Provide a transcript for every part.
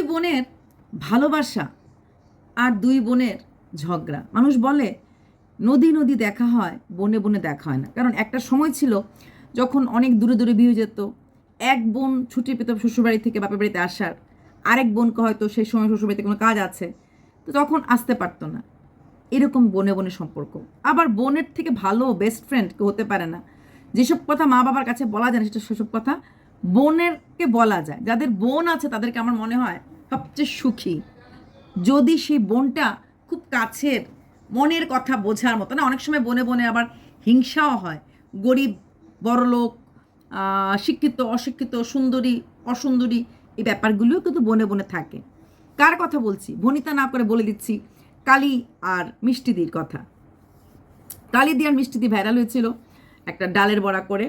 দুই বোনের ভালোবাসা আর দুই বোনের ঝগড়া। মানুষ বলে, নদী নদী দেখা হয়, বনে বনে দেখা হয় না। কারণ একটা সময় ছিল যখন অনেক দূরে দূরে বিয়ে যেত। এক বোন ছুটি পেত শ্বশুরবাড়ি থেকে বাপের বাড়িতে আসার। আরেক বোনকে হয়তো সেই সময় শ্বশুরবাড়িতে কোনো কাজ আছে। তো তখন আসতে পারতো না। এরকম বনে বনে সম্পর্ক। আবার বোনের থেকে ভালো বেস্ট ফ্রেন্ড কেউ হতে পারে না। যেসব কথা মা বাবার কাছে বলা যায় না সেটা সেসব কথা বোনেরকে বলা যায়। যাদের বোন আছে তাদেরকে আমার মনে হয় সবচেয়ে সুখী। যদি সেই বোনটা খুব কাছের, মনের কথা বোঝার মতো, না, অনেক সময় বনে বনে আবার হিংসাও হয়। গরিব, বড়লোক শিক্ষিত, অশিক্ষিত, সুন্দরী, অসুন্দরী, এই ব্যাপারগুলোও কিন্তু বনে বনে থাকে। কার কথা বলছি? ভনিতা না করে বলে দিচ্ছি, কালী আর মিষ্টিদির কথা। কালী দিয়ে আর মিষ্টিদি ভাইরাল হয়েছিল একটা ডালের বড়া করে।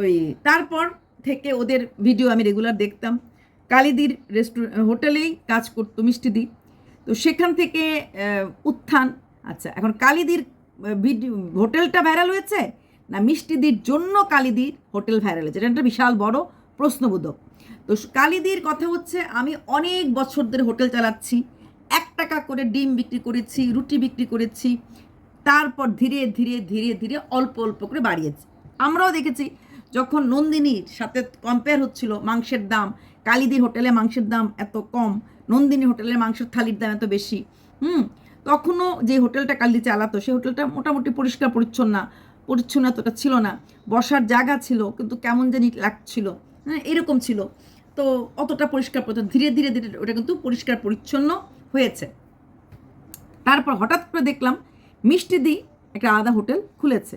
ওই, তারপর থেকে ওদের ভিডিও আমি রেগুলার দেখতাম। কালীদির রেস্টুরেন্ট হোটেলেই কাজ করতো মিষ্টিদি। তো সেখান থেকে উত্থান। আচ্ছা এখন কালীদির ভিডিও হোটেলটা ভাইরাল হয়েছে? না মিষ্টিদির জন্য কালীদির হোটেল ভাইরাল হয়েছে? এটা একটা বিশাল বড় প্রশ্নবোধক। তো কালীদির কথা হচ্ছে, আমি অনেক বছর ধরে হোটেল চালাচ্ছি। এক টাকা করে ডিম বিক্রি করেছি, রুটি বিক্রি করেছি। তারপর ধীরে ধীরে ধীরে ধীরে অল্প অল্প করে বাড়িয়েছি। আমরাও দেখেছি, যখন নন্দিনীর সাথে কম্পেয়ার হচ্ছিল মাংসের দাম কালিদির হোটেলে মাংসের দাম এত কম, নন্দিনী হোটেলে মাংসের থালির দাম এত বেশি। হুম, তখনও যে হোটেলটা কালিদি চালাতো, সেই হোটেলটা মোটামুটি পরিষ্কার পরিচ্ছন্ন, পরিচ্ছন্নতাটা ছিল না। বসার জায়গা ছিল, কিন্তু কেমন জানি লাগছিল। হ্যাঁ এরকম ছিল। তো অতটা পরিষ্কার পরিচ্ছন্ন, ধীরে ধীরে ধীরে ওটা কিন্তু পরিষ্কার পরিচ্ছন্ন হয়েছে। তারপর হঠাৎ করে দেখলাম মিষ্টি দি একটা আলাদা হোটেল খুলেছে।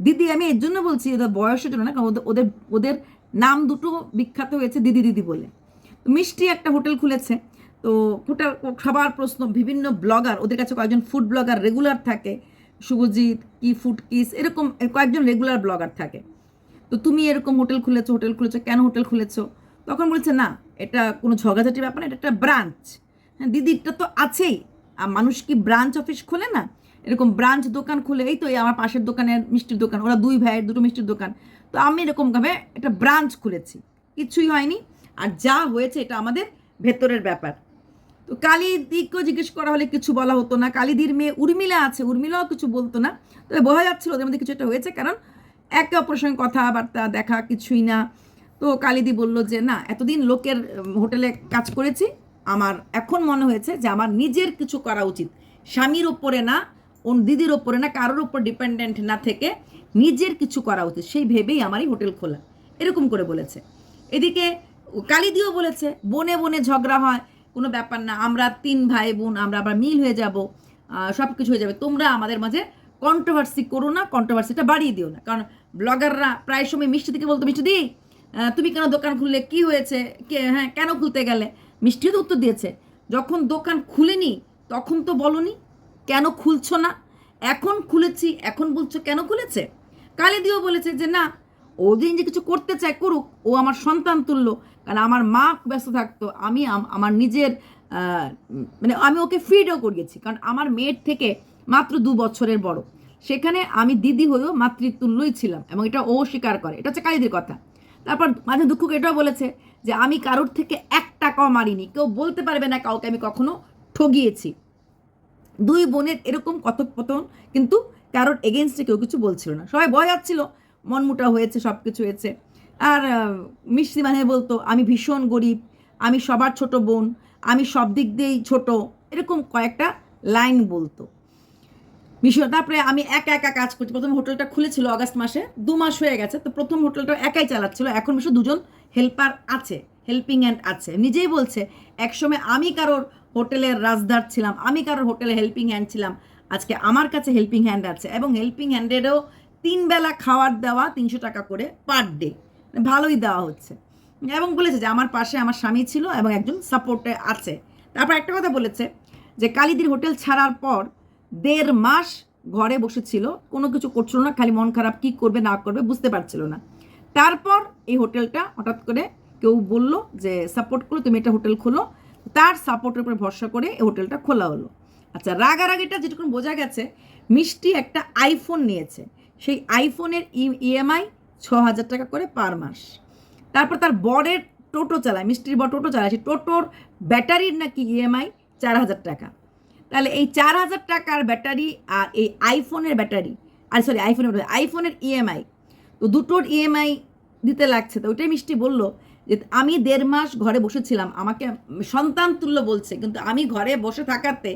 দিদি, আমি এর জন্য বলছি ওদের বয়সের জন্য না, কারণ ওদের ওদের নাম দুটো বিখ্যাত হয়েছে দিদি দিদি বলে। তো মিষ্টি একটা হোটেল খুলেছে। তো হোটেল খাবার প্রশ্ন, বিভিন্ন ব্লগার, ওদের কাছে কয়েকজন ফুড ব্লগার রেগুলার থাকে। শুভজিৎ কি ফুড কিস এরকম কয়েকজন রেগুলার ব্লগার থাকে। তো তুমি এরকম হোটেল খুলেছো হোটেল খুলেছো, কেন হোটেল খুলেছো? তখন বলছে, না, এটা কোনো ঝগড়াঝাটির ব্যাপার না, এটা একটা ব্রাঞ্চ হ্যাঁ দিদিরটা তো আছেই। আর মানুষ কি ব্রাঞ্চ অফিস খোলে না? এরকম ব্রাঞ্চ দোকান খুলে, এই তো এই আমার পাশের দোকানের মিষ্টির দোকান, ওরা দুই ভাইয়ের দুটো মিষ্টির দোকান। তো আমি এরকমভাবে একটা ব্রাঞ্চ খুলেছি। কিছুই হয়নি। আর যা হয়েছে এটা আমাদের ভেতরের ব্যাপার। তো কালীদিকেও জিজ্ঞেস করা হলে কিছু বলা হতো না। কালীদির মেয়ে উর্মিলা আছে, উর্মিলাও কিছু বলতো না। তবে বোঝা যাচ্ছিল ওদের মধ্যে কিছু একটা হয়েছে কারণ একে অপরের সঙ্গে কথাবার্তা, দেখা কিছুই না। তো কালিদি বলল যে, না, এতদিন লোকের হোটেলে কাজ করেছি। আমার এখন মনে হয়েছে যে আমার নিজের কিছু করা উচিত। স্বামীর ওপরে না দিদির ওপরে না, কারোর ওপর ডিপেন্ডেন্ট না থেকে নিজের কিছু করা উচিত। সেই ভেবেই আমার এই হোটেল খোলা। এরকম করে বলেছে। এদিকে কালিদিও বলেছে, বনে বনে ঝগড়া হয়, কোনো ব্যাপার না, আমরা তিন ভাই বোন, আমরা আবার মিল হয়ে যাব সব কিছু হয়ে যাবে। তোমরা আমাদের মাঝে কন্ট্রোভার্সি করো না কন্ট্রোভার্সিটা বাড়িয়ে দিও না। কারণ ব্লগাররা প্রায় সময় মিষ্টি থেকে বলতো, মিষ্টি দি তুমি কেন দোকান খুললে? কি হয়েছে? কে হ্যাঁ কেন খুলতে গেলে? মিষ্টিও তো উত্তর দিয়েছে। যখন দোকান খুলেনি, তখন তো বলনি। কেন খুলছো না? এখন খুলেছি, এখন বলছো কেন খুলেছে? কালিদিও বলেছে যে, না, ও দিন যে কিছু করতে চায় করুক, ও আমার সন্তান তুল্য। কারণ আমার মা ব্যস্ত থাকতো, আমি আমার নিজের মানে আমি ওকে ফিডও করিয়েছি। কারণ আমার মেয়ের থেকে মাত্র দু বছরের বড়। সেখানে আমি দিদি হয়েও মাতৃতুল্যই ছিলাম এবং এটা ও স্বীকার করে। এটা হচ্ছে কালিদির কথা। তারপর মাঝে দুঃখ এটাও বলেছে যে, আমি কারোর থেকে এক টাকাও মারিনি। কেউ বলতে পারবে না কাউকে আমি কখনো ঠগিয়েছি। দুই বোনের এরকম কথোপকথন কিন্তু কারোর এগেনস্টে কেউ কিছু বলছিল না। সবাই ভয় যাচ্ছিল মনমুটা হয়েছে সব কিছু হয়েছে। আর মিষ্টি মানে বলতো, আমি ভীষণ গরিব, আমি সবার ছোট বোন, আমি সব দিক দিয়েই ছোট। এরকম কয়েকটা লাইন বলতো। ভীষণ, তারপরে আমি একা একা কাজ করছি। প্রথম হোটেলটা খুলেছিল আগস্ট মাসে, দু মাস হয়ে গেছে। তো প্রথম হোটেলটা একাই চালাচ্ছিল, এখন বেশ দুজন হেল্পার আছে হেল্পিং হ্যান্ড আছে। নিজেই বলছে, একসময় আমি কারোর হোটেলের রাজদার ছিলাম। আমি কারোর হোটেলে হেল্পিং হ্যান্ড ছিলাম। আজকে আমার কাছে হেল্পিং হ্যান্ড আছে এবং হেল্পিং হ্যান্ডেরও তিন বেলা খাওয়ার দেওয়া তিনশো টাকা করে পার ডে ভালোই দেওয়া হচ্ছে। এবং বলেছে যে আমার পাশে আমার স্বামী ছিল এবং একজন সাপোর্টে আছে। তারপর একটা কথা বলেছে যে কালিদির হোটেল ছাড়ার পর দেড় মাস ঘরে বসেছিল, কোনো কিছু করছিল না, খালি মন খারাপ কি করবে, না করবে বুঝতে পারছিল না। তারপর এই হোটেলটা হঠাৎ করে কেউ বলল যে সাপোর্ট করল, তুমি একটা হোটেল খোলো তার সাপোর্টের উপর ভরসা করে এই হোটেলটা খোলা হলো। আচ্ছা রাগারাগিটা যেটুকুন বোঝা গেছে, মিষ্টি একটা আইফোন নিয়েছে। সেই আইফোনের ইএমআই ছ হাজার টাকা করে পার মাস। তারপর তার বরের টোটো চালায়, মিষ্টির বর টোটো চালায়, সেই টোটোর ব্যাটারির নাকি ইএমআই চার হাজার টাকা। তাহলে এই চার হাজার টাকার ব্যাটারি আর এই আইফোনের ব্যাটারি, আর সরি আইফোনের আইফোনের ইএমআই তো দুটোর ইএমআই দিতে লাগছে। তো ওইটাই মিষ্টি বলল যে আমি দেড় মাস ঘরে বসেছিলাম, আমাকে সন্তান তুল্য বলছে, কিন্তু আমি ঘরে বসে থাকাতে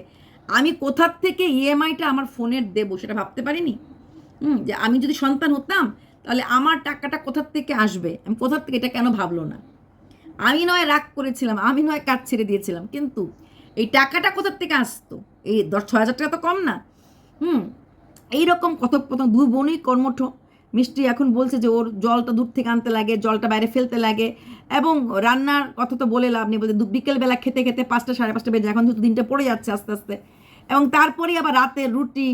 আমি কোথার থেকে ইএমআইটা আমার ফোনের দেবো সেটা ভাবতে পারিনি? হুম, যে আমি যদি সন্তান হতাম, তাহলে আমার টাকাটা কোথার থেকে আসবে? আমি কোথার থেকে এটা কেন ভাবলো না? আমি নয় রাগ করেছিলাম, আমি নয় কাজ ছেড়ে দিয়েছিলাম, কিন্তু এই টাকাটা কোথার থেকে আসতো? এই দশ, ছয় হাজার টাকা তো কম না। হুম, এইরকম কথোপকথন দু বোনই কর্মঠ মিষ্টি এখন বলছে যে ওর জলটা দূর থেকে আনতে লাগে, জলটা বাইরে ফেলতে লাগে। এবং রান্নার কথা তো বলে লাভ নেই বলতে বিকেলবেলা খেতে খেতে পাঁচটা, সাড়ে পাঁচটা বেজে, এখন যেহেতু দিনটা পড়ে যাচ্ছে আস্তে আস্তে। এবং তারপরেই আবার রাতে রুটি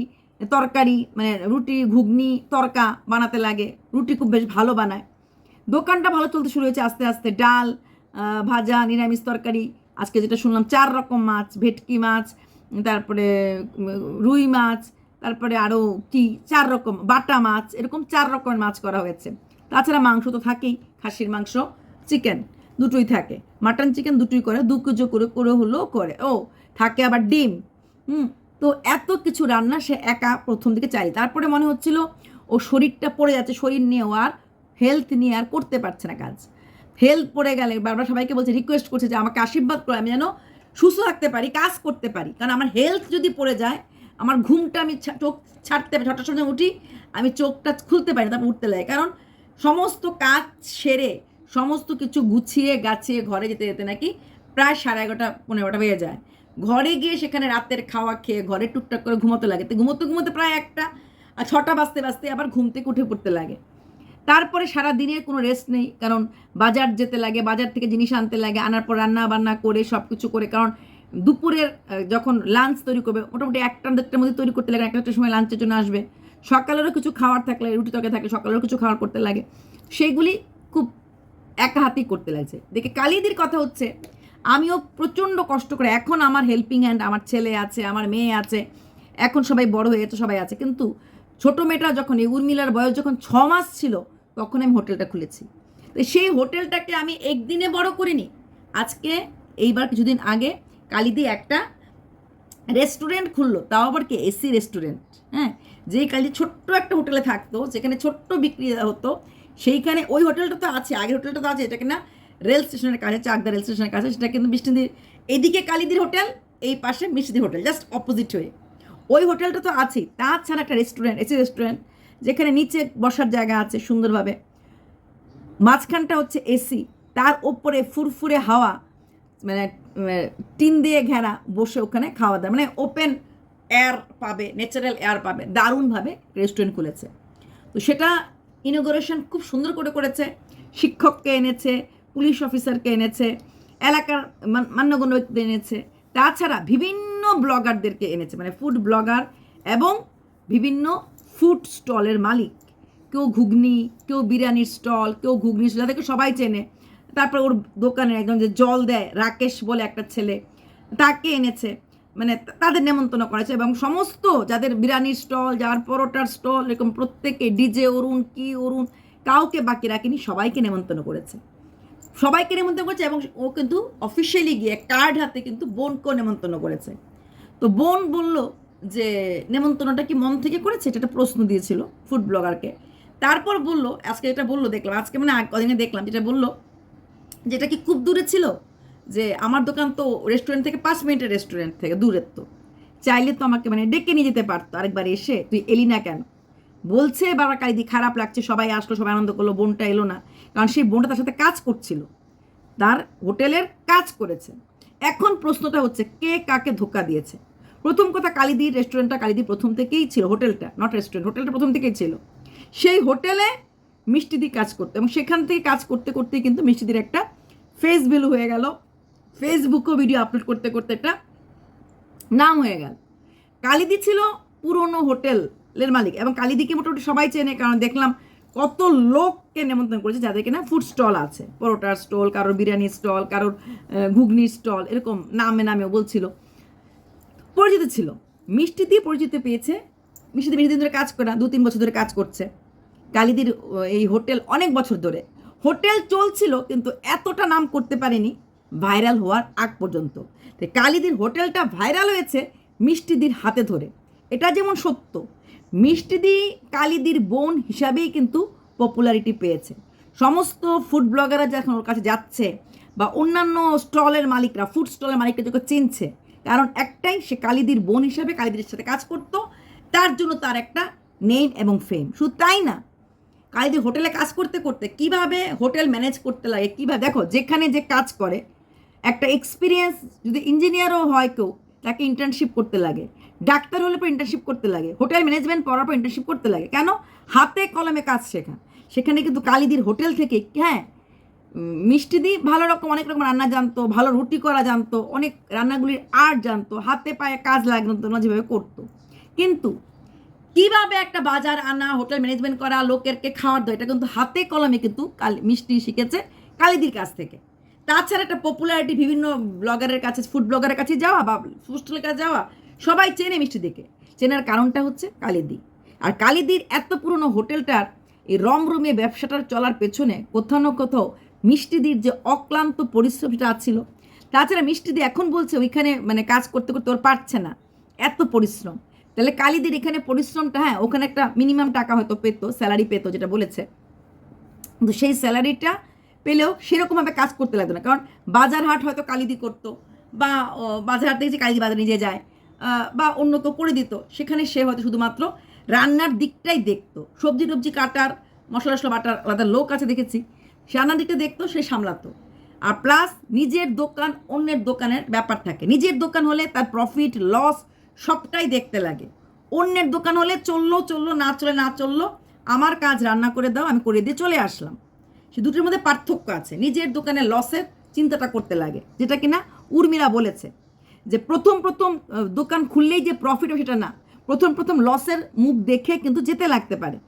তরকারি মানে রুটি, ঘুগনি, তরকা বানাতে লাগে। রুটি খুব বেশ ভালো বানায়। দোকানটা ভালো চলতে শুরু হয়েছে আস্তে আস্তে। ডাল ভাজা, নিরামিষ তরকারি, আজকে যেটা শুনলাম, চার রকম মাছ, ভেটকি মাছ, তারপরে রুই মাছ তারপরে আরও কি, চার রকম, বাটা মাছ, এরকম চার রকমের মাছ করা হয়েছে। তাছাড়া মাংস তো থাকেই, খাসির মাংস, চিকেন, দুটোই থাকে। মাটন চিকেন দুটোই করে, দু কেজি করে করে হলেও করে। ও, থাকে আবার ডিম। হুম, তো এত কিছু রান্না সে একা প্রথম দিকে চাই তারপরে মনে হচ্ছিল, ও শরীরটা পড়ে যাচ্ছে, শরীর নিয়ে আর হেলথ নিয়ে আর করতে পারছে না কাজ। হেলথ পড়ে গেলে বারবার সবাইকে বলছে রিকোয়েস্ট করছে যে আমাকে আশীর্বাদ করে, আমি যেন সুস্থ থাকতে পারি, কাজ করতে পারি। কারণ আমার হেলথ যদি পড়ে যায় আমার ঘুমটা আমি চোখ ছাড়তে ছটার সময় উঠি, আমি চোখটা খুলতে পারি তারপর উঠতে লাগে। কারণ সমস্ত কাজ সেরে, সমস্ত কিছু গুছিয়ে গাছিয়ে ঘরে যেতে যেতে নাকি প্রায় সাড়ে এগারোটা পনেরোটা বেজে যায়। ঘরে গিয়ে সেখানে রাতের খাওয়া খেয়ে ঘরে টুকটাক করে ঘুমোতে লাগে। তো ঘুমোতে ঘুমোতে প্রায় একটা ছটা বাজতে বাজতে আবার ঘুম থেকে উঠে পড়তে লাগে। তারপরে সারা দিনের কোনো রেস্ট নেই। কারণ বাজার যেতে লাগে, বাজার থেকে জিনিস আনতে লাগে, আনার পর রান্না বান্না করে সব কিছু করে, কারণ দুপুরের যখন লাঞ্চ তৈরি করবে, মোটামুটি একটা দেড়টার মধ্যে তৈরি করতে লাগে, একটা একটা সময় লাঞ্চের জন্য আসবে। সকালেরও কিছু খাওয়ার থাকলে, রুটি তরকারি থাকলে সকালেরও কিছু খাবার করতে লাগে। সেইগুলি খুব একা হাতেই করতে লাগছে। দেখে কালিদির কথা হচ্ছে, আমিও প্রচণ্ড কষ্ট করে, এখন আমার হেল্পিং হ্যান্ড আমার ছেলে আছে, আমার মেয়ে আছে, এখন সবাই বড় হয়ে গেছে, সবাই আছে। কিন্তু ছোটো মেয়েটা যখন, এই উর্মিলার বয়স যখন ছ মাস ছিল, তখন আমি হোটেলটা খুলেছি। তো সেই হোটেলটাকে আমি একদিনে বড় করিনি। আজকে, এইবার কিছুদিন আগে কালিদি একটা রেস্টুরেন্ট খুললো, তাও আবার কি এসি রেস্টুরেন্ট হ্যাঁ? যেই কালি ছোট্ট একটা হোটেলে থাকতো, যেখানে ছোট্ট বিক্রি হতো, সেইখানে ওই হোটেলটা তো আছে, আগের হোটেলটা তো আছে, এটা কিনা রেল স্টেশনের কাছে, চাকদা রেল স্টেশনের কাছে, সেটা কিন্তু বৃষ্টিদির এদিকে কালিদির হোটেল, এই পাশে মিষ্টিদির হোটেল জাস্ট অপোজিট হয়ে। ওই হোটেলটা তো আছেই, তাছাড়া একটা রেস্টুরেন্ট এসি রেস্টুরেন্ট যেখানে নিচে বসার জায়গা আছে সুন্দরভাবে। মাঝখানটা হচ্ছে এসি তার ওপরে ফুরফুরে হাওয়া মানে টিন দিয়ে ঘেরা বসে ওখানে খাওয়া দাওয়া মানে ওপেন এয়ার পাবে ন্যাচারাল এয়ার পাবে, দারুণভাবে রেস্টুরেন্ট খুলেছে। তো সেটা ইনোগ্রেশন খুব সুন্দর করে করেছে, শিক্ষককে এনেছে পুলিশ অফিসারকে এনেছে, এলাকার মান- মান্যগণ্য ব্যক্তিদের এনেছে, তাছাড়া বিভিন্ন ব্লগারদেরকে এনেছে মানে ফুড ব্লগার এবং বিভিন্ন ফুড স্টলের মালিক। কেউ ঘুগনি, কেউ বিরিয়ানির স্টল কেউ ঘুগনি স্টল যাদেরকে সবাই চেনে। তারপর ওর দোকানে একজন যে জল দেয়, রাকেশ বলে একটা ছেলে, তাকে এনেছে। মানে তাদের নেমন্তন্ন করেছে এবং সমস্ত যাদের বিরিয়ানির স্টল, যার পরোটার স্টল, এরকম প্রত্যেকে ডিজে অরুণ, কি অরুণ, কাউকে বাকি রাখেনি, সবাইকে নেমন্তন্ন করেছে। সবাইকে নেমন্তন্ন করেছে এবং ও কিন্তু অফিসিয়ালি গিয়ে কার্ড হাতে কিন্তু বোনকেও নেমন্তন্ন করেছে। তো বোন বলল যে, নেমন্তন্নটা কি মন থেকে করেছে? এটা একটা প্রশ্ন দিয়েছিল ফুড ব্লগারকে তারপর বলল, আজকে যেটা বলল, দেখলাম, আজকে মানে কদিনে দেখলাম, যেটা বলল যেটা কি খুব দূরে ছিল, যে আমার দোকান তো রেস্টুরেন্ট থেকে পাঁচ মিনিটের রেস্টুরেন্ট থেকে দূরের তো। চাইলে তো আমাকে মানে ডেকে নিয়ে যেতে পারতো আরেকবার এসে, তুই এলি না কেন? বলছে, বাবা কালিদি, খারাপ লাগছে, সবাই আসলো, সবাই আনন্দ করল, বোনটা এলো না। কারণ সেই বোনটা তার সাথে কাজ করছিল। তার হোটেলের কাজ করেছে। এখন প্রশ্নটা হচ্ছে, কে কাকে ধোকা দিয়েছে? প্রথম কথা কালিদির রেস্টুরেন্টটা কালিদি প্রথম থেকেই ছিল, হোটেলটা নট রেস্টুরেন্ট হোটেলটা প্রথম থেকেই ছিল। সেই হোটেলে মিষ্টিদি কাজ করতো। এবং সেখান থেকে কাজ করতে করতে কিন্তু মিষ্টিদির একটা ফেস ভ্যালু হয়ে গেল। ফেসবুকেও ভিডিও আপলোড করতে করতে একটা নাম হয়ে গেল। কালিদি ছিল পুরনো হোটেলের মালিক এবং কালিদিকে মোটামুটি সবাই চেনে কারণ দেখলাম কত লোককে নেমন্তন্ন করেছে যাদের কিনা ফুড স্টল আছে। পরোটার স্টল কারোর বিরিয়ানির স্টল কারোর ঘুগনির স্টল এরকম নামে নামেও বলছিল। পরিচিত ছিল। মিষ্টি দিয়ে পরিচিত পেয়েছে। মিষ্টি দিয়ে বেশি দিন ধরে কাজ করে না দু তিন বছর ধরে কাজ করছে। কালিদির এই হোটেল অনেক বছর ধরে। হোটেল চলছিল কিন্তু এতটা নাম করতে পারেনি ভাইরাল হওয়ার আগ পর্যন্ত। কালিদির হোটেলটা ভাইরাল হয়েছে মিষ্টিদির হাতে ধরে। এটা যেমন সত্য, মিষ্টিদি কালিদির বোন হিসাবেই কিন্তু পপুলারিটি পেয়েছে। সমস্ত ফুড ব্লগাররা যখন ওর কাছে যাচ্ছে বা অন্যান্য স্টলের মালিকরা ফুড স্টলের মালিকরা যখন চিনছে, কারণ একটাই সে কালিদির বোন হিসাবে কালিদির সাথে কাজ করতো, তার জন্য তার একটা নেম এবং ফেম শুধু তাই না কালিদি হোটেলে কাজ করতে করতে কীভাবে হোটেল ম্যানেজ করতে লাগে, কীভাবে, দেখো, যেখানে যে কাজ করে, একটা এক্সপিরিয়েন্স যদি ইঞ্জিনিয়ারও হয় কেউ, তাকে ইন্টার্নশিপ করতে লাগে, ডাক্তার হলে পর ইন্টার্নশিপ করতে লাগে, হোটেল ম্যানেজমেন্ট পড়ার পর ইন্টার্নশিপ করতে লাগে, কেন? হাতে কলমে কাজ শেখা। সেখানে কিন্তু কালিদির হোটেল থেকে হ্যাঁ মিষ্টি মিষ্টিদি ভালো রকম, অনেক রকম রান্না জানতো, ভালো রুটি করা জানতো, অনেক রান্নাগুলির আর্ট জানতো, হাতে পায়ে কাজ লাগতো না যেভাবে করতো। কিন্তু কীভাবে একটা বাজার আনা, হোটেল ম্যানেজমেন্ট করা, লোকেরকে খাওয়ার দেওয়া এটা কিন্তু হাতে কলমে কিন্তু কালি মিষ্টি শিখেছে কালিদির কাছ থেকে। তাছাড়া একটা পপুলারিটি বিভিন্ন ব্লগারের কাছে ফুড ব্লগারের কাছে যাওয়া বা ফুস্টলের কাছে যাওয়া, সবাই চেনে মিষ্টি দেখে। চেনার কারণটা হচ্ছে কালিদি। আর কালিদির এত পুরনো হোটেলটার এই রমরমে ব্যবসাটার চলার পেছনে কোথাও না কোথাও মিষ্টিদির যে অক্লান্ত পরিশ্রম সেটা ছিল, তাছাড়া মিষ্টিদি এখন বলছে ওইখানে মানে কাজ করতে করতে ওর পারছে না। এত পরিশ্রম। তাহলে কালিদির এখানে পরিশ্রমটা হ্যাঁ ওখানে একটা মিনিমাম টাকা হয়তো পেতো স্যালারি পেতো যেটা বলেছে। কিন্তু সেই স্যালারিটা পেলেও সেরকমভাবে কাজ করতে লাগতো না। কারণ বাজার হাট হয়তো কালিদি করতো, বা বাজার হাট থেকে কালিদি বাজার নিজে যায় বা অন্য কেউ করে দিত, সেখানে সে হয়তো শুধুমাত্র রান্নার দিকটাই দেখতো। সবজি টবজি কাটার, মশলা টশলা বাটার আলাদা লোক আছে দেখেছি, সে রান্নার দিকটা দেখতো, সে সামলাতো। আর প্লাস নিজের দোকান অন্যের দোকানের ব্যাপার থাকে। নিজের দোকান হলে তার প্রফিট লস সবটাই দেখতে লাগে। অন্যের দোকান হলে চলল চলল, না চলে, না চলল, আমার কাজ রান্না করে দাও, আমি করে দিয়ে চলে আসলাম। সে দুটোর মধ্যে পার্থক্য আছে। নিজের দোকানে লসের চিন্তাটা করতে লাগে, যেটা কিনা উর্মিলা বলেছে যে প্রথম প্রথম দোকান খুললেই যে প্রফিট সেটা না। প্রথম প্রথম লসের মুখ দেখে কিন্তু যেতে লাগতে পারে।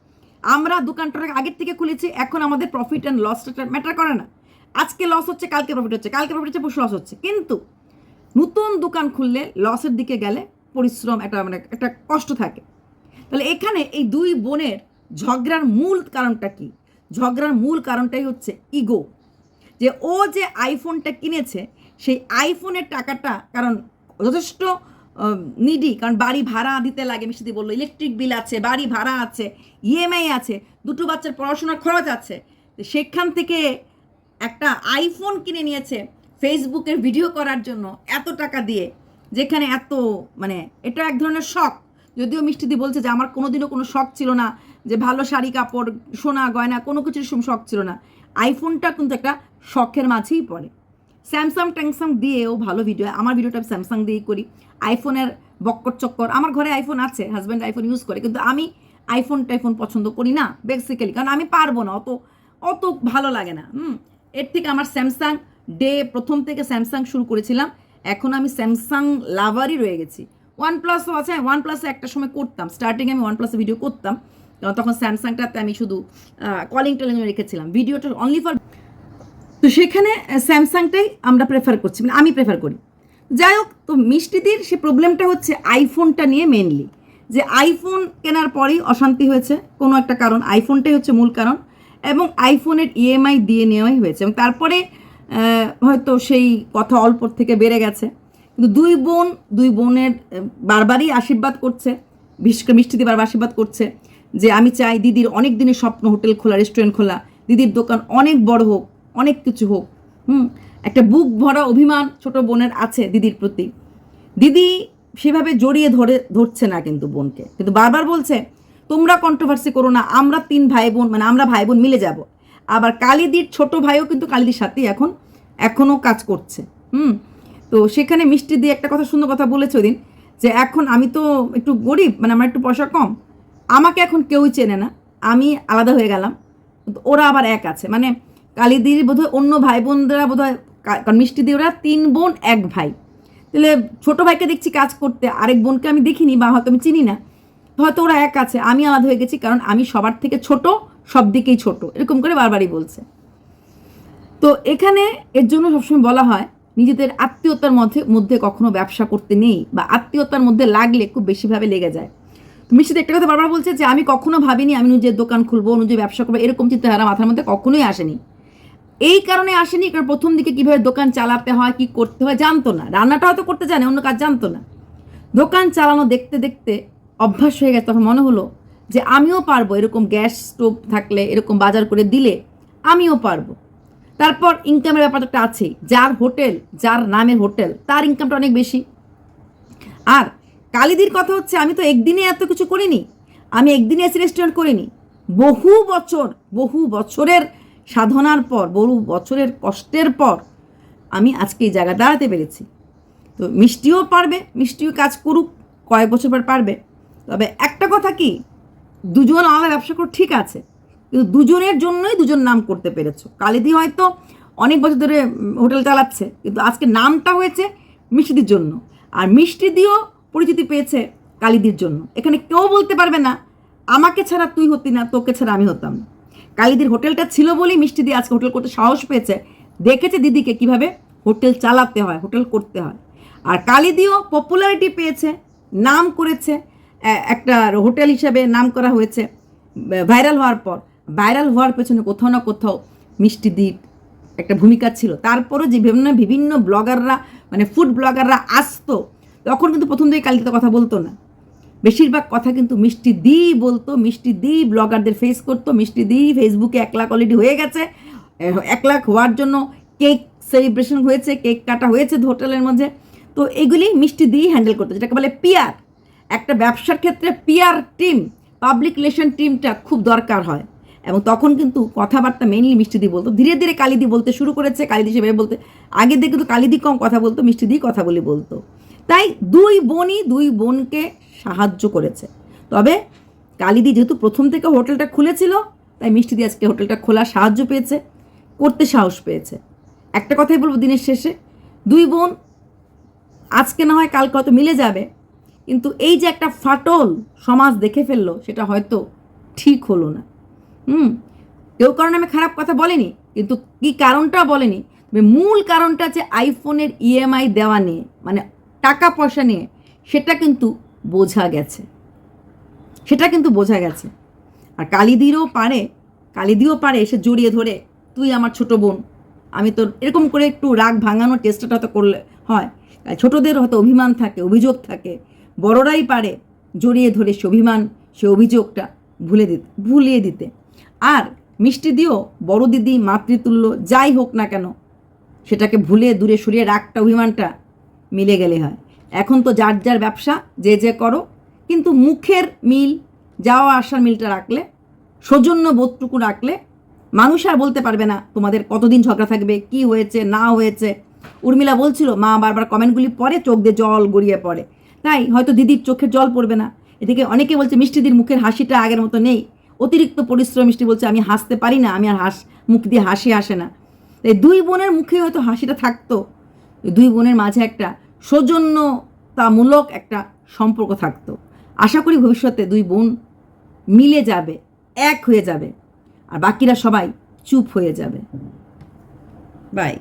আমরা দোকানটা আগের থেকে খুলেছি, এখন আমাদের প্রফিট অ্যান্ড লসটা ম্যাটার করে না। আজকে লস হচ্ছে, কালকে প্রফিট হচ্ছে, কালকে প্রফিট হচ্ছে, পরশু লস হচ্ছে। কিন্তু নতুন দোকান খুললে লসের দিকে গেলে পরিশ্রম, একটা মানে একটা কষ্ট থাকে। তাহলে এখানে এই দুই বোনের ঝগড়ার মূল কারণটা কি? ঝগড়ার মূল কারণটাই হচ্ছে ইগো যে ও যে আইফোনটা কিনেছে, সেই আইফোনের টাকাটা, কারণ যথেষ্ট নিডি কারণ বাড়ি ভাড়া দিতে লাগে, মিষ্টি বলল ইলেকট্রিক বিল আছে, বাড়ি ভাড়া আছে ইএমআই আছে, দুটো বাচ্চার পড়াশোনার খরচ আছে। সেখান থেকে একটা আইফোন কিনে নিয়েছে ফেসবুকের ভিডিও করার জন্য এত টাকা দিয়ে। যেখানে এত মানে এটা এক ধরনের শখ। যদিও মিষ্টিদি বলছে যে আমার কোনোদিনও কোনো শখ ছিল না যে ভালো শাড়ি, কাপড়, সোনা, গয়না কোনো কিছুর শখ ছিল না। আইফোনটা কিন্তু একটা শখের মাঝেই পড়ে। স্যামসাং ট্যাংসাং দিয়েও ভালো ভিডিও আমার ভিডিওটা আমি স্যামসাং দিয়েই করি। আইফোনের বক্কর চক্কর। আমার ঘরে আইফোন আছে হাজব্যান্ড আইফোন ইউজ করে, কিন্তু আমি আইফোন টাইফোন পছন্দ করি না বেসিক্যালি কারণ আমি পারব না, অত অত ভালো লাগে না, হুম। এর থেকে আমার স্যামসাং ডে, প্রথম থেকে স্যামসাং শুরু করেছিলাম। এখন আমি স্যামসাং লাভারই রয়ে গেছি। ওয়ান প্লাসও আছে ওয়ান প্লাসে একটা সময় করতাম। স্টার্টিংয়ে আমি ওয়ান প্লাসে ভিডিও করতাম তখন স্যামসাংটাতে আমি শুধু কলিং টলিং রেখেছিলাম। ভিডিওটা অনলি ফর তো সেখানে স্যামসাংটাই আমরা প্রেফার করছি। মানে আমি প্রেফার করি। যাই হোক, তো মিষ্টিদির সে প্রবলেমটা হচ্ছে আইফোনটা নিয়ে মেনলি যে আইফোন কেনার পরেই অশান্তি হয়েছে, কোনো একটা কারণ। আইফোনটাই হচ্ছে মূল কারণ। এবং আইফোনের ইএমআই দিয়ে নেওয়াই হয়েছে। এবং তারপরে হয়তো সেই কথা অল্প থেকে বেড়ে গেছে। কিন্তু দুই বোন, দুই বোনের বারবারই আশীর্বাদ করছে, বিশেষ করে মিষ্টিদি বারবার আশীর্বাদ করছে যে আমি চাই দিদির অনেক দিনের স্বপ্ন, হোটেল খোলা, রেস্টুরেন্ট খোলা, দিদির দোকান অনেক বড় হোক, অনেক কিছু হোক, হুম? একটা বুক ভরা অভিমান ছোট বোনের আছে দিদির প্রতি। দিদি সেভাবে জড়িয়ে ধরে, ধরছে না কিন্তু বোনকে। কিন্তু বারবার বলছে, তোমরা কন্ট্রোভার্সি করো না, আমরা তিন ভাই বোন মানে আমরা ভাই বোন মিলে যাব। আবার কালিদির ছোট ভাইও কিন্তু কালিদির সাথেই এখন, এখনও কাজ করছে, হুম? তো সেখানে মিষ্টি দিয়ে একটা কথা সুন্দর কথা বলেছে ওদিন যে এখন আমি তো একটু গরিব মানে আমার একটু পয়সা কম, আমাকে এখন কেউই চেনে না, আমি আলাদা হয়ে গেলাম ওরা আবার এক আছে মানে কালিদির বোধহয় অন্য ভাই বোনরা বোধহয় কারণ মিষ্টি দিয়ে ওরা তিন বোন, এক ভাই। তাহলে ছোট ভাইকে দেখছি কাজ করতে, আরেক বোনকে আমি দেখিনি, বা হয়তো আমি চিনি না, হয়তো ওরা এক আছে, আমি আলাদা হয়ে গেছি, কারণ আমি সবার থেকে ছোট সব দিকেই ছোট, এরকম করে বারবারই বলছে। তো এখানে এর জন্য সবসময় বলা হয়, নিজেদের আত্মীয়তার মধ্যে মধ্যে কখনো ব্যবসা করতে নেই বা আত্মীয়তার মধ্যে লাগলে খুব বেশিভাবে লেগে যায়। মিষ্টিতে একটা কথা বারবার বলছে যে, আমি কখনো ভাবিনি আমি নিজের দোকান খুলবো নিজের ব্যবসা করব। এরকম চিন্তাধারা মাথার মধ্যে কখনোই আসেনি। এই কারণে আসেনি, কারণ প্রথম দিকে কীভাবে দোকান চালাতে হয়, কি করতে হয় জানতো না। রান্নাটা হয়তো করতে জানে, অন্য কাজ জানতো না। দোকান চালানো দেখতে দেখতে অভ্যাস হয়ে গেছে, তখন মনে হলো যে আমিও পারব এরকম গ্যাস স্টোভ থাকলে, এরকম বাজার করে দিলে আমিও পারব। তারপর ইনকামের ব্যাপারটা আছেই। যার হোটেল, যার নামের হোটেল, তার ইনকামটা অনেক বেশি। আর কালিদির কথা হচ্ছে, আমি তো একদিনে এত কিছু করিনি। আমি একদিনে এসে রেস্টুরেন্ট করিনি। বহু বছর, বহু বছরের সাধনার পর, বহু বছরের কষ্টের পর আমি আজকে এই জায়গায় দাঁড়াতে পেরেছি। তো মিষ্টিও পারবে, মিষ্টিও কাজ করুক, কয়েক বছর পর পারবে। তবে একটা কথা কি দুজন আলাদা ব্যবসা করো, ঠিক আছে। কিন্তু দুজনের জন্যই দুজন নাম করতে পেরেছ। কালিদি হয়তো অনেক বছর ধরে হোটেল চালাচ্ছে, কিন্তু আজকে নামটা হয়েছে মিষ্টিদির জন্য। আর মিষ্টি দিয়েও পরিচিতি পেয়েছে কালিদির জন্য। এখানে কেউ বলতে পারবে না, আমাকে ছাড়া তুই হতি না, তোকে ছাড়া আমি হতাম না। কালিদির হোটেলটা ছিল বলেই মিষ্টি দিয়ে আজকে হোটেল করতে সাহস পেয়েছে। দেখেছে দিদিকে কীভাবে হোটেল চালাতে হয়, হোটেল করতে হয়। আর কালিদিও পপুলারিটি পেয়েছে, নাম করেছে একটা হোটেল হিসাবে নাম করা হয়েছে ভাইরাল হওয়ার পর। ভাইরাল হওয়ার পেছনে কোথাও না কোথাও মিষ্টি দ্বীপ একটা ভূমিকা ছিল। তারপরও যে বিভিন্ন বিভিন্ন ব্লগাররা মানে ফুড ব্লগাররা আসতো, তখন কিন্তু প্রথম থেকে কালিতে কথা বলতো না। বেশিরভাগ কথা কিন্তু মিষ্টি দি বলতো, মিষ্টি দি ব্লগারদের ফেস করতো, মিষ্টি দি ফেসবুকে এক লাখ অলরেডি হয়ে গেছে। এক লাখ হওয়ার জন্য কেক সেলিব্রেশন হয়েছে কেক কাটা হয়েছে হোটেলের মধ্যে তো এগুলি মিষ্টি দিয়েই হ্যান্ডেল করতো, যেটাকে বলে পিয়ার। একটা ব্যবসার ক্ষেত্রে পিয়ার টিম পাবলিক রিলেশন টিমটা খুব দরকার হয়। এবং তখন কিন্তু কথাবার্তা মেনলি মিষ্টিদি বলতো। ধীরে ধীরে কালিদি বলতে শুরু করেছে কালিদি সেভাবে বলতে। আগে দিয়ে কিন্তু কালিদি কম কথা বলতো মিষ্টিদি কথা বলে বলতো। তাই দুই বোনই দুই বোনকে সাহায্য করেছে। তবে কালিদি যেহেতু প্রথম থেকে হোটেলটা খুলেছিল, তাই মিষ্টিদি আজকে হোটেলটা খোলা সাহায্য পেয়েছে, করতে সাহস পেয়েছে। একটা কথাই বলব দিনের শেষে, দুই বোন আজকে না হয় কালকে হয়তো মিলে যাবে কিন্তু এই যে একটা ফাটল সমাজ দেখে ফেলল, সেটা হয়তো ঠিক হলো না। হুম? কেউ কারণে আমি খারাপ কথা বলিনি, কিন্তু কি কারণটা বলেনি? তবে মূল কারণটা যে আইফোনের ইএমআই দেওয়া নিয়ে মানে টাকা পয়সা নিয়ে, সেটা কিন্তু বোঝা গেছে। সেটা কিন্তু বোঝা গেছে। আর কালিদিরও পারে, কালিদিও পারে এসে জড়িয়ে ধরে, তুই আমার ছোট বোন, আমি তোর, এরকম করে একটু রাগ ভাঙানোর চেষ্টাটা হয়তো করলে হয়। ছোটদের হয়তো অভিমান থাকে, অভিযোগ থাকে। বড়রাই পারে জড়িয়ে ধরে সে অভিমান, সে অভিযোগটা ভুলে দিতে ভুলিয়ে দিতে। আর মিষ্টি দিও বড় দিদি, মাতৃতুল্য যাই হোক না কেন, সেটাকে ভুলে দূরে সরিয়ে রাগটা, অভিমানটা মিলে গেলে হয়। এখন তো যার যার ব্যবসা, যে যে করো, কিন্তু মুখের মিল, যাওয়া আসার মিলটা রাখলে, সৌজন্য বোধটুকু রাখলে, মানুষ আর বলতে পারবে না তোমাদের কতদিন ঝগড়া থাকবে, কি হয়েছে, না হয়েছে। উর্মিলা বলছিল, মা বারবার কমেন্টগুলি পরে চোখ দিয়ে জল গড়িয়ে পড়ে। তাই হয়তো দিদির চোখের জল পড়বে না। এদিকে অনেকে বলছে মিষ্টিদির মুখের হাসিটা আগের মতো নেই। অতিরিক্ত পরিশ্রম মিষ্টি বলছে, আমি হাসতে পারি না, আমি আর হাস, মুখ দিয়ে হাসি আসে না। এই দুই বোনের মুখে হয়তো হাসিটা থাকতো। দুই বোনের মাঝে একটা সৌজন্যতামূলক একটা সম্পর্ক থাকতো। আশা করি ভবিষ্যতে দুই বোন মিলে যাবে, এক হয়ে যাবে, আর বাকিরা সবাই চুপ হয়ে যাবে। বাই।